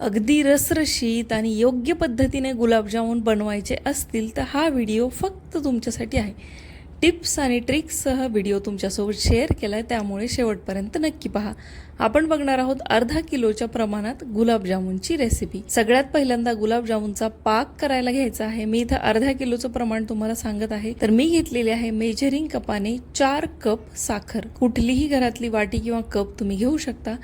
अगदी रसरशीत आणि योग्य पद्धतीने गुलाबजामुन बनवायचे असतील तर हा व्हिडिओ फक्त तुमच्यासाठी आहे. टिप्स आणि ट्रिक्ससह व्हिडिओ तुमच्यासोबत शेअर केला आहे त्यामुळे शेवटपर्यंत नक्की पहा. आपण बघणार आहोत अर्धा किलोच्या प्रमाणात गुलाबजामुनची रेसिपी सगळ्यात पहिल्यांदा गुलाबजामुनचा पाक करायला घ्यायचा आहे. मी इथं अर्धा किलोचं प्रमाण तुम्हाला सांगत आहे. तर मी घेतलेली आहे मेजरिंग कपाने चार कप साखर. कुठलीही घरातली वाटी किंवा कप तुम्ही घेऊ शकता.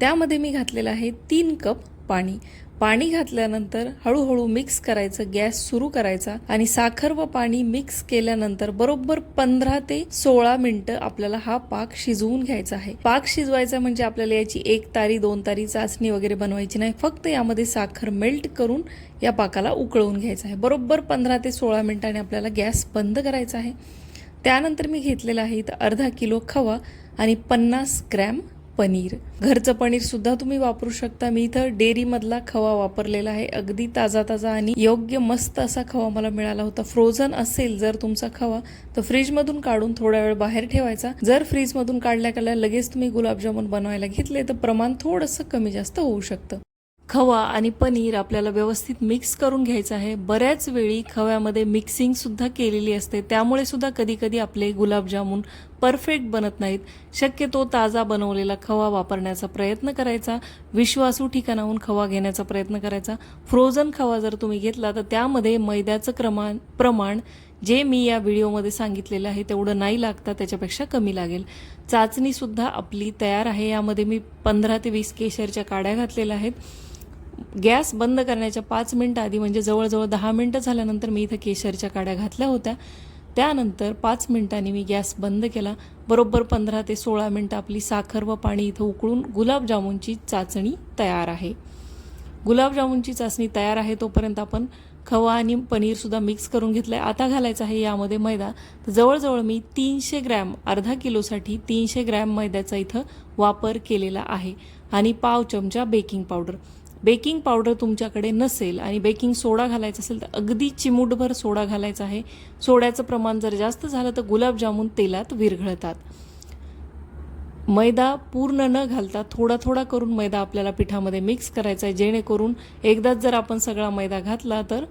त्यामध्ये मी घातलेला आहे तीन कप पाणी. पाणी घातल्यानंतर हळूहळू मिक्स करायचं गॅस सुरू करायचा आणि साखर व पाणी मिक्स केल्यानंतर बरोबर पंधरा ते सोळा मिनिटं आपल्याला हा पाक शिजवून घ्यायचा आहे. पाक शिजवायचा म्हणजे आपल्याला याची एक तारी दोन तारी चाचणी वगैरे बनवायची नाही. फक्त यामध्ये साखर मेल्ट करून या पाकाला उकळवून घ्यायचा आहे. बरोबर पंधरा ते सोळा मिनिटांनी आपल्याला गॅस बंद करायचा आहे. त्यानंतर मी घेतलेला आहे इथं अर्धा किलो खवा आणि पन्नास ग्रॅम पनीर. घरचं पनीर सुद्धा तुम्ही वापरू शकता. मी इथं डेअरीमधला खवा वापरलेला आहे. अगदी ताजा ताजा आणि योग्य मस्त असा खवा मला मिळाला होता. फ्रोझन असेल जर तुमचा खवा तर फ्रीजमधून काढून थोडा वेळ बाहेर ठेवायचा. जर फ्रीजमधून काढल्या काढल्या लगेच तुम्ही गुलाबजामुन बनवायला घेतले तर प्रमाण थोडंसं कमी जास्त होऊ शकतं. खवा आणि पनीर आपल्याला व्यवस्थित मिक्स करून घ्यायचं आहे. बऱ्याच वेळी खव्यामध्ये मिक्सिंग सुद्धा केलेली असते. त्यामुळे सुद्धा कधीकधी आपले गुलाबजामुन परफेक्ट बनत नाहीत. शक्यतो ताजा बनवलेला खवा वापरण्याचा प्रयत्न करायचा. विश्वासू ठिकाणाहून खवा घेण्याचा प्रयत्न करायचा. फ्रोझन खवा जर तुम्ही घेतला तर त्यामध्ये मैद्याचं क्रमा प्रमाण जे मी या व्हिडिओमध्ये सांगितलेलं आहे तेवढं नाही लागता त्याच्यापेक्षा कमी लागेल. चाचणीसुद्धा आपली तयार आहे. यामध्ये मी पंधरा ते वीस केशरच्या काड्या घातलेल्या आहेत. गॅस बंद करण्याच्या पाच मिनटं आधी म्हणजे जवळजवळ दहा मिनटं झाल्यानंतर मी इथं केशरच्या काड्या घातल्या होत्या. त्यानंतर पाच मिनटांनी मी गॅस बंद केला. बरोबर पंधरा ते सोळा मिनटं आपली साखर व पाणी इथं उकळून गुलाबजामुनची चाचणी तयार आहे. गुलाबजामुनची चाचणी तयार आहे तोपर्यंत आपण खवा आणि पनीरसुद्धा मिक्स करून घेतलं आहे आता घालायचं आहे यामध्ये मैदा. तर जवळजवळ मी तीनशे ग्रॅम अर्धा किलोसाठी तीनशे ग्रॅम मैद्याचा इथं वापर केलेला आहे. आणि पाव चमचा बेकिंग पावडर. बेकिंग पावडर तुमच्याकडे नसेल आणि बेकिंग सोडा घालायचा असेल तर अगदी चिमूटभर सोडा घालायचा आहे. सोड्याचं प्रमाण जर जास्त झालं तर गुलाबजामुन तेलात विरघळतात. मैदा पूर्ण न घालता थोडा थोडा करून मैदा आपल्याला पिठामध्ये मिक्स करायचा आहे. जेणेकरून एकदाच जर आपण सगळा मैदा घातला तर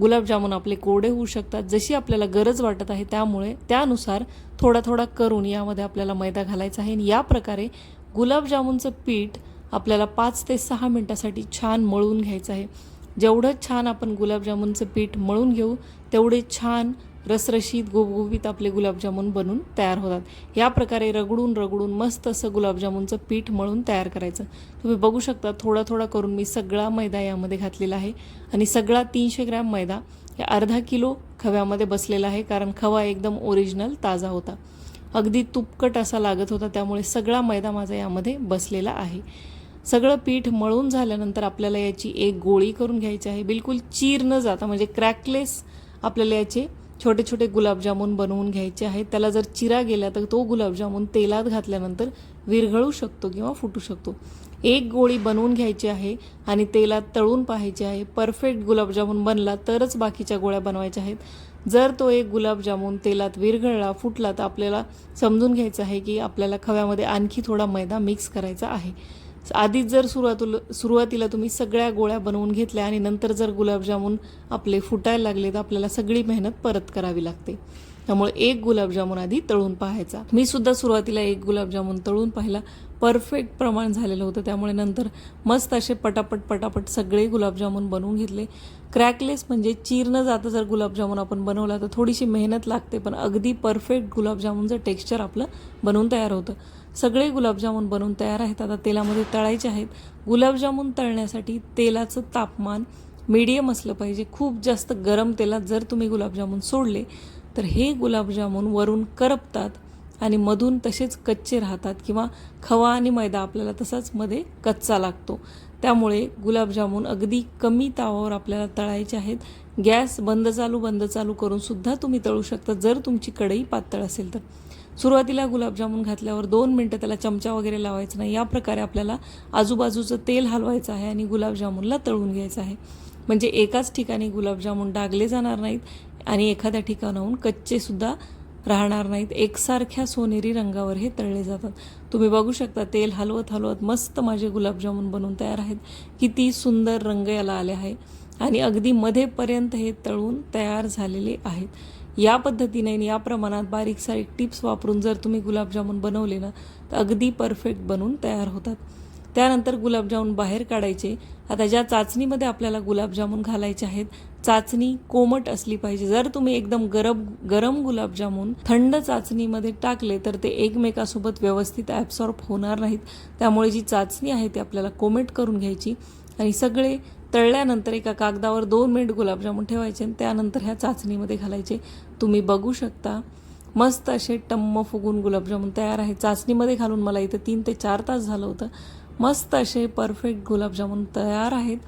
गुलाबजामुन आपले कोरडे होऊ शकतात. जशी आपल्याला गरज वाटत आहे त्यामुळे त्यानुसार थोडा थोडा करून यामध्ये आपल्याला मैदा घालायचा आहे. आणि या प्रकारे गुलाबजामुनचं पीठ आपल्याला पाच ते सहा मिनटासाठी छान मळून घ्यायचं आहे. जेवढं छान आपण गुलाबजामुनचं पीठ मळून घेऊ तेवढे छान रसरशीत गुबगुबीत आपले गुलाबजामुन बनून तयार होतात. या प्रकारे रगडून रगडून मस्त असं गुलाबजामुनचं पीठ मळून तयार करायचं. तुम्ही बघू शकता थोडा थोडा करून मी सगळा मैदा यामध्ये घातलेला आहे. आणि सगळा तीनशे ग्रॅम मैदा या अर्धा किलो खव्यामध्ये बसलेला आहे कारण खवा एकदम ओरिजिनल ताजा होता. अगदी तुपकट असा लागत होता त्यामुळे सगळा मैदा माझा यामध्ये बसलेला आहे. सगळं पीठ मळून झाल्यानंतर आपल्याला याची एक गोळी करून घ्यायची आहे. बिलकुल चीर न जाता म्हणजे क्रॅकलेस आपल्याला याचे छोटे छोटे गुलाबजामुन बनवून घ्यायचे आहेत. त्याला जर चिरा गेला तर तो गुलाबजामुन तेलात घातल्यानंतर विरघळू शकतो किंवा फुटू शकतो. एक गोळी बनवून घ्यायची आहे आणि तेलात तळून पाहायची आहे. परफेक्ट गुलाबजामुन बनला तरच बाकीच्या गोळ्या बनवायच्या आहेत. जर तो एक गुलाबजामुन तेलात विरघळला फुटला तर आपल्याला समजून घ्यायचं आहे की आपल्याला खव्यामध्ये आणखी थोडा मैदा मिक्स करायचा आहे. आधीच जर सुरुवातीला सुरुवातीला तुम्ही सगळ्या गोळ्या बनवून घेतल्या आणि नंतर जर गुलाबजामुन आपले फुटायला लागले तर आपल्याला सगळी मेहनत परत करावी लागते. त्यामुळे एक गुलाबजामुन आधी तळून पाहायचा. मी सुद्धा सुरुवातीला एक गुलाबजामुन तळून पाहिला. परफेक्ट प्रमाण झालेलं होतं. त्यामुळे नंतर मस्त असे पटापट पटापट सगळे गुलाबजामुन बनवून घेतले. क्रॅकलेस म्हणजे चीरनं जातं जर गुलाबजामुन आपण बनवला तर थोडीशी मेहनत लागते पण अगदी परफेक्ट गुलाबजामुनचं टेक्स्चर आपलं बनवून तयार होतं. सगळे गुलाबजामुन बनवून तयार आहेत. आता तेलामध्ये तळायचे आहेत. गुलाबजामुन तळण्यासाठी तेलाचं तापमान मीडियम असलं पाहिजे. खूप जास्त गरम तेलात जर तुम्ही गुलाबजामुन सोडले तर हे गुलाबजामुन वरून करपतात. आणि मधून तसेच कच्चे राहतात किंवा खवा आणि मैदा आपल्याला तसाच मध्ये कच्चा लागतो. त्यामुळे गुलाबजामून अगदी कमी तावावर आपल्याला तळायचे आहेत. गॅस बंद चालू बंद चालू करून सुद्धा तुम्ही तळू शकता जर तुमची कढई पातळ असेल तर. सुरुवातीला गुलाबजामुन घातल्यावर दोन मिनटं त्याला चमचा वगैरे लावायचा नाही. या प्रकारे आपल्याला आजूबाजूचं तेल हलवायचं आहे आणि गुलाबजामुनला तळून घ्यायचं आहे. म्हणजे एकाच ठिकाणी गुलाबजामुन डागले जाणार नाहीत आणि एखाद्या ठिकाणाहून कच्चेसुद्धा राहणार नाहीत. एकसारख्या सोनेरी रंगावर हे तळले जातात. तुम्ही बघू शकता तेल हलवत हलवत मस्त माझे गुलाबजामुन बनवून तयार आहेत. किती सुंदर रंग याला आले आहे. आणि अगदी मध्येपर्यंत हे तळून तयार झालेले आहेत. या पद्धतीने आणि या प्रमाणात बारीक सारीक टिप्स वापरून जर तुम्ही गुलाबजामुन बनवले ना तर अगदी परफेक्ट बनून तयार होतात. त्यानंतर गुलाबजामून बाहेर काढायचे. आता ज्या चाचणीमध्ये आपल्याला गुलाबजामून घालायचे आहेत चाचणी कोमट असली पाहिजे. जर तुम्ही एकदम गरम गरम गुलाबजामून थंड चाचणीमध्ये टाकले तर ते एकमेकासोबत व्यवस्थित ॲब्सॉर्ब होणार नाहीत. त्यामुळे जी चाचणी आहे ती आपल्याला कोमट करून घ्यायची. आणि सगळे तळल्यानंतर एका कागदावर दोन मिनिट गुलाबजामून ठेवायचे आणि त्यानंतर ह्या चाचणीमध्ये घालायचे. तुम्ही बघू शकता मस्त असे टम्म फुगून गुलाबजामून तयार आहे. चाचणीमध्ये घालून मला इथं तीन ते चार तास झालं होतं. मस्त असे परफेक्ट गुलाबजामुन तयार आहेत.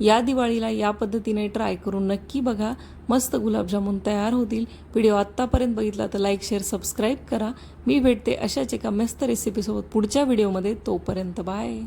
या दिवाळीला या पद्धतीने ट्राय करून नक्की बघा. मस्त गुलाबजामुन तयार होतील. व्हिडिओ आत्तापर्यंत बघितला तर लाईक शेअर सबस्क्राईब करा. मी भेटते अशाच एका मस्त रेसिपीसोबत पुढच्या व्हिडिओमध्ये तोपर्यंत बाय